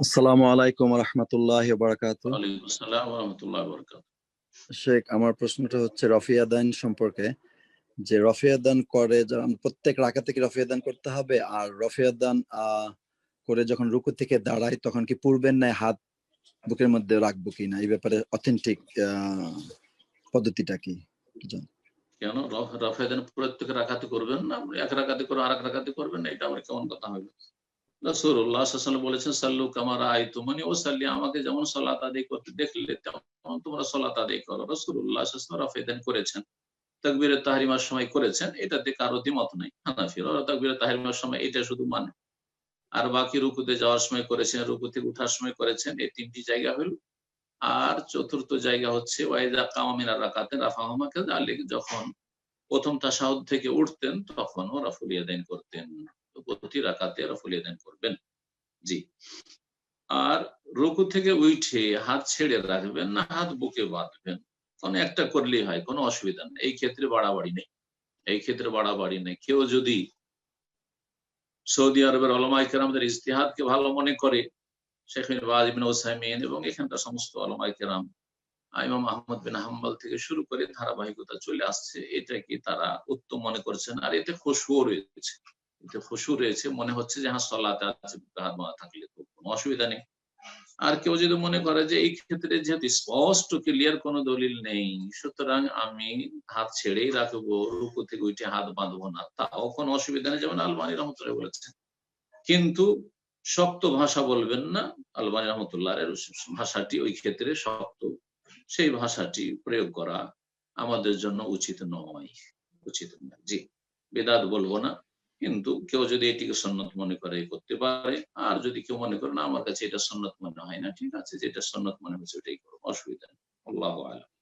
আসসালামু আলাইকুম রহমতুল্লাহ বারাকাত ওয়ালাইকুম আসসালাম রহমতুল্লাহ বরকাত শেখ আমার প্রশ্নটা হচ্ছে রফিয়াদান সম্পর্কে যে রফিয়াদান করে যখন প্রত্যেক রাকাতে কি রফিয়াদান করতে হবে? আর রফিয়াদান আহ করে যখন রুকু থেকে দাঁড়ায় তখন কি পূর্বের ন্যায় হাত বুকের মধ্যে রাখব কিনা এই ব্যাপারে অথেন্টিক পদ্ধতিটা কি? জান- কেন? রফেদান প্রত্যেক রাখাতে করবেন না? এক রাখাতে করে আর এক রাখাতে করবেন এটা আমার কেমন কথা হবে? ওয়াসাল্লাম বলেছেন, সাল্লু কামারা ও সাল্লি আমাকে যেমন সালাত আদায় করতে দেখলে, তেমন তোমরা সালাত আদায় করো। রফেদান করেছেন। তাহরিমার সময় করেছেন এটাতে কারও নাই। তাহরিমার সময় এটা শুধু মানে। আর বাকি রুকুতে যাওয়ার সময় করেছেন, রুকু থেকে উঠার সময় করেছেন, এই তিনটি জায়গা হলো আর চতুর্থ জায়গা হচ্ছে, ওয়াইদা কামামিনা রাকাতে রাফাহমাকে যখন প্রথম তাসাহুদ থেকে উঠতেন, তখন ও রাফুলিয়া দেন করতেন। প্রতি রাকাতে রাফুলিয়া দেন করবেন। জি। আর রুকু থেকে উঠে হাত ছেড়ে রাখবেন, না হাত বুকে বাঁধবেন। কোন একটা করলেই হয়, কোনো অসুবিধা নেই। এই ক্ষেত্রে বাড়াবাড়ি নেই। এই ক্ষেত্রে বাড়াবাড়ি নেই। কেউ যদি সৌদি আরবের অলমাইকার আমাদের ইস্তিহাদকে ভালো মনে করে, শেখ বাজ বিন ওসাইমিন এবং এখানকার সমস্ত আলমাই কেরাম আহমদ বিন হাম্বাল থেকে শুরু করে ধারাবাহিকতা চলে আসছে, এটাকে তারা উত্তম মনে করছেন। আর এতে খুশবু রয়েছে। এতে খুশু রয়েছে, মনে হচ্ছে যে হ্যাঁ সলাতে আছে হাত বাঁধা থাকলে তো কোনো অসুবিধা নেই। আর কেউ যদি মনে করে যে এই ক্ষেত্রে যেহেতু স্পষ্ট ক্লিয়ার কোনো দলিল নেই, সুতরাং আমি হাত ছেড়েই রাখব, রুকু থেকে উঠে হাত বাঁধবো না, তাও কোনো অসুবিধা নেই। যেমন আলমানি রহমতুল্লাহ বলেছেন। কিন্তু শক্ত ভাষা বলবেন না, আলবানী রহমতুল্লাহ ভাষাটি ওই ক্ষেত্রে শক্ত। সেই ভাষাটি প্রয়োগ করা আমাদের জন্য উচিত নয় উচিত নয়। জি, বেদাত বলব না। কিন্তু কেউ যদি এটিকে সন্ন্যত মনে করে করতে পারে। আর যদি কেউ মনে করে, না, আমার কাছে এটা সন্ন্যত মনে হয় না, ঠিক আছে, যেটা সন্ন্যত মনে হচ্ছে ওটাই করব অসুবিধা নেই। আল্লাহ আলম।